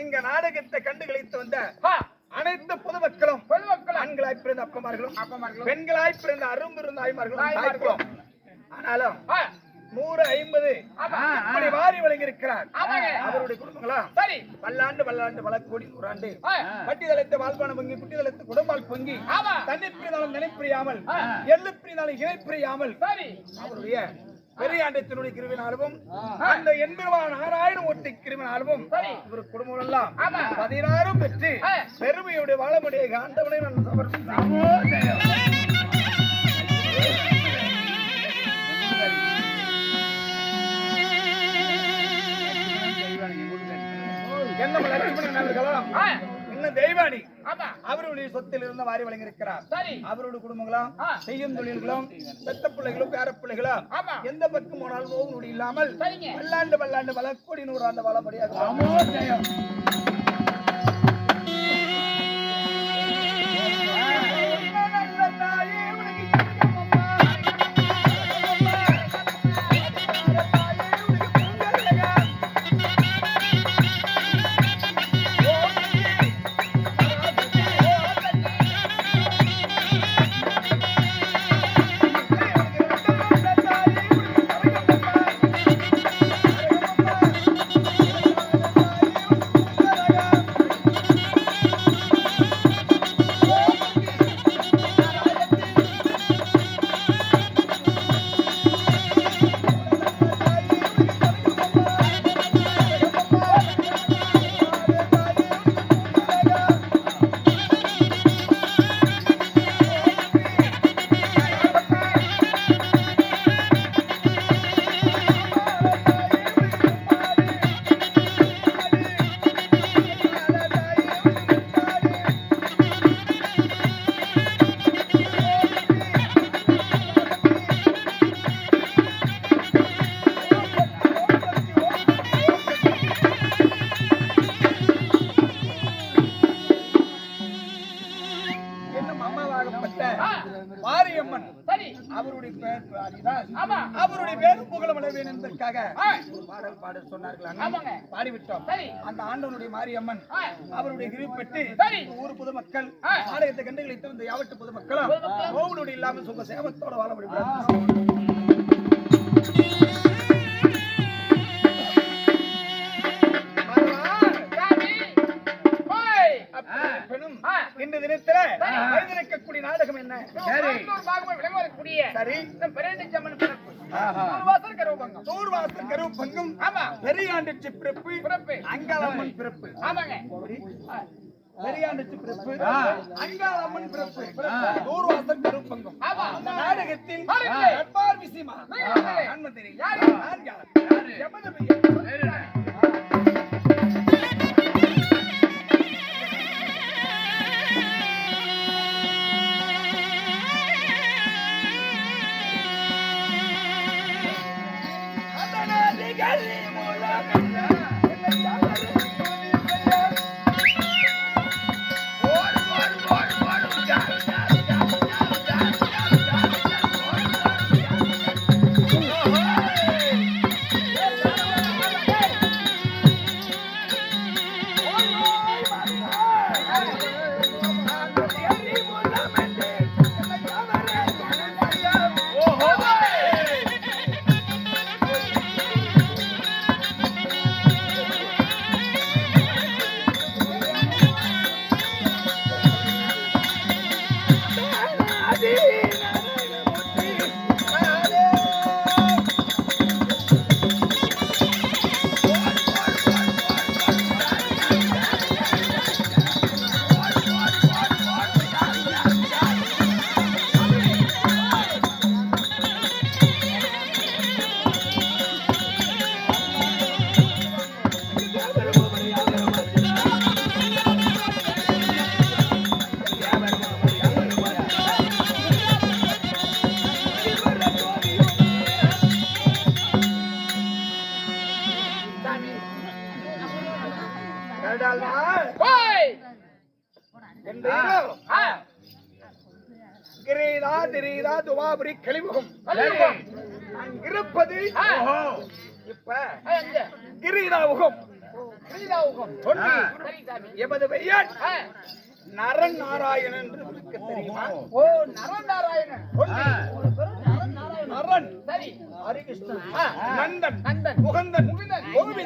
இங்க நாடகத்தை கண்டுகளித்து வந்த அனைத்து பொதுமக்களும் பொதுமக்கள் ஆண்களாய் பிறந்த அப்பமார்களும் அப்பமார்களும். பெண்களாய் பிறந்த அரும்பிருந்த ஆய்மார்களும் ஆனாலும் நூறு ஐம்பது அப்படி வாரி வழங்கி இருக்கிறார் அவருடைய குடும்பங்களா? சரி. பல்லாண்டு பல்லாண்டு பல கோடி நூறாண்டு. வட்டி தலைத்த வாழ்வான பொங்கி குட்டி தலைத்த பொங்கி தன்னை பிரிந்தாலும் நினைப்பிரியாமல் எள்ளு பிரிந்தாலும் இணைப்பிரியாமல் அவருடைய பெரியாண்டத்தினுடைய கிருவினாலும் அந்த எண்பெருமான் ஆறாயிரம் ஓட்டி கிருவினாலும். இவர் குடும்பம் எல்லாம். பதினாறும் பெற்று. பெருமையுடைய வாழமுடைய ஆண்டவனை நான் சமர்ப்பிக்கிறேன் என்ன லட்சுமணன் அவர்களும் இன்னும் தெய்வானி அவருடைய சொத்தில் இருந்து வாரி வழங்கியிருக்கிறார். அவருடைய குடும்பங்களும். செய்யும் தொழில்களும் பெத்த பிள்ளைகளும் பேர பிள்ளைகளும் எந்த பக்கம் போனாலும் நோவு நொடி இல்லாமல் சரிங்க. பல்லாண்டு பல்லாண்டு வள கோடி நூறாண்டு வாழப்படியாக ஆண்டவனுக்காக ஒரு பாடல் பாட சொன்னார்களாங்க பாடிவிட்டோம். அந்த ஆண்டவனுடைய மாரியம்மன் அவருடைய கிருப்பெட்டு ஊர் பொதுமக்கள் ஆலயத்தை கண்டுகளை திறந்த யாவட்டு பொதுமக்களும் கோவிலோடு இல்லாமல் சுக சேவத்தோட வாழ முடியும். கருவபங்கம் தூர்வாசல் ஆமா. பெரியாண்டிச்சு பிறப்பு. பிறப்பு. அங்காளம்மன் பிறப்பு. ஆமாங்க. பெரியாண்டிச்சு பிறப்பு. அங்காளம்மன் பிறப்பு. தூர்வாசல் கருவு பங்கும் ஆமா. அந்த நாடகத்தில். நட்பார் விஷயமா தெரியும் கிரீதா திரீதா துவாபுரி கலிமுகம் இருப்பது இப்ப கிரீதாவுகம் கிரீதாவுகம் எமது பெயர் நரன் நாராயணன் தெரியுமா? ஓ நரன் நாராயணன். நரன் ஹரிகிருஷ்ணன். முகந்தன்.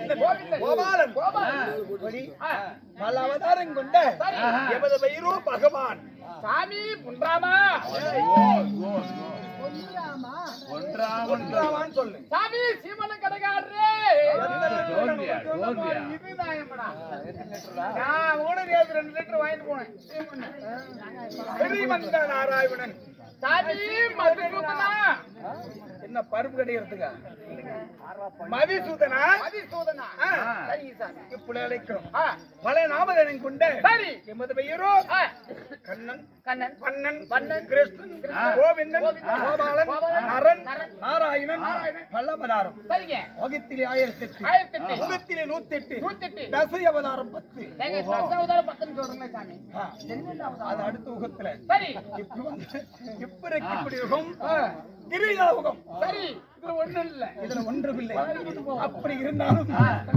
கோவிந்தன், கோபாலன். பல அவதாரம் கொண்ட. எமது பெயரோ பகவான். சாமி புன்றாமா ஒன்றாவான் சொல்லு. சாமி கடைக்காரரே. இது. நான் ரெண்டு லிட்டர் வாங்கிட்டு போனேன். ஸ்ரீமந்த நாராயணன். சாமி என்ன பருப்பு கடையிறதுக்கா மதிசூதனா? இப்படி அழைக்கிறோம் பல நாமதனம் கொண்ட சரி. எமது பெயரோ? கண்ணன் கண்ணன். பன்னன் பன்னன், கிருஷ்ணன் கோவிந்தன் கோபாலன் நரன் நாராயணன் பல்லவதாரம் சரிங்க. வகத்திலே ஆயிரத்தி எட்டு எட்டு முகத்திலே நூத்தி எட்டு நூத்தெட்டு தசை அவதாரம் பத்து பத்துன்னு சொல்றேன் சாமி. அது அடுத்த யுகத்துல சரி. இப்ப இப்ப கிரீடா சரி ஒண்ணும் இல்ல. இதுல ஒன்றுமில்லை அப்படி இருந்தாலும் நான்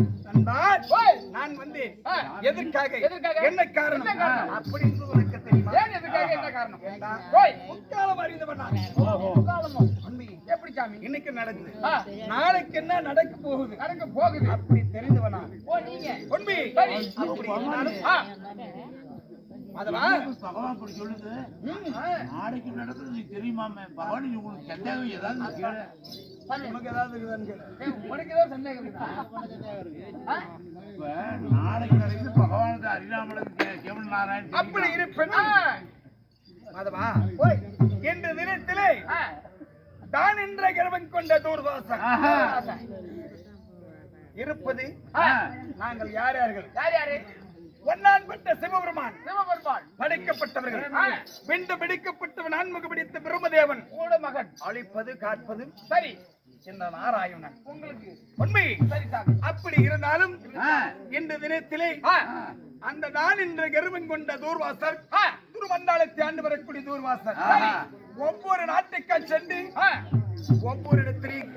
ஆ. எதற்காக? எதற்காக? என்ன காரணம்? அப்படி என்று உனக்கு தெரியுமா? ஏன் எதுக்காக என்ன காரணம்? ஓய் முக்காலம் அறிந்தவன் நான். காலமோ உண்மை. எப்படி சாமி? இன்னைக்கு நடக்குது. நாளைக்கு என்ன நடக்க போகுது? நடக்க போகுது. அப்படி தெரிந்தவன்? ஓ நீங்க. உண்மை. அப்படி பகவான் சொல்லுது. நாளைக்கு நடக்கிறது நீ தெரியுமாமே? பகவான் உங்களுக்கு சந்தேகம் ஏதாவது உனக்கு ஏதாவது உனக்கு ஏதோ சந்தேகம்? இப்ப நாளைக்கு நடக்குது பகவானுக்கு அரிராமனுக்கு கேவல் நாராயணன் அப்படி தெரியுமா? இருப்பேன். ஆ, அதுவா ஓய். இந்த தினத்திலே ஆ, தான் என்ற கர்வம் கொண்ட தூர்வாசன். இருப்பது நாங்கள் யார் யார்கள்? யார் யாரு? ஒன்னான் பெற்ற சிவபெருமான். சிவபெருமான். படைக்கப்பட்டவர்கள். விண்டு பிடிக்கப்பட்டவன் ஆன்முக பிடித்த பிரம்மதேவன். கூட மகன் அழிப்பது காட்பது சரி. இந்த நாராயணன். உங்களுக்கு. உண்மை. சரி சாமி. அப்படி இருந்தாலும். இந்த தினத்திலே அந்த நான் என்ற கர்வம் கொண்ட தூர்வாசர் திருமண்டாளத்தை ஆண்டு வரக்கூடிய தூர்வாசர். ஒவ்வொரு நாட்டுக்கா சென்று ஒவ்வொரு இடத்திலையும்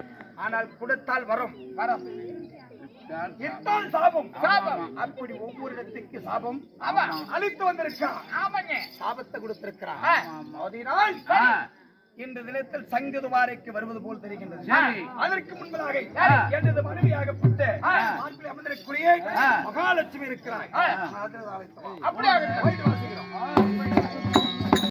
ஆனால் கொடுத்தால் வரும். வரோம். இட்டால் சாபம். சாபம். அப்படி ஒவ்வொரு இடத்துக்கு சாபம். ஆமா. அழித்து வந்திருக்கான் ஆமாங்க. சாபத்தை கொடுத்திருக்கிறான் அதனால். இந்த தினத்தில் சங்கதுவாரைக்கு வருவது போல் தெரிகின்றது. அதற்கு முன்பதாக. எனது மனைவியாகப்பட்ட அமர்ந்திருக்கூடிய. மகாலட்சுமி இருக்கிறார். ஆ.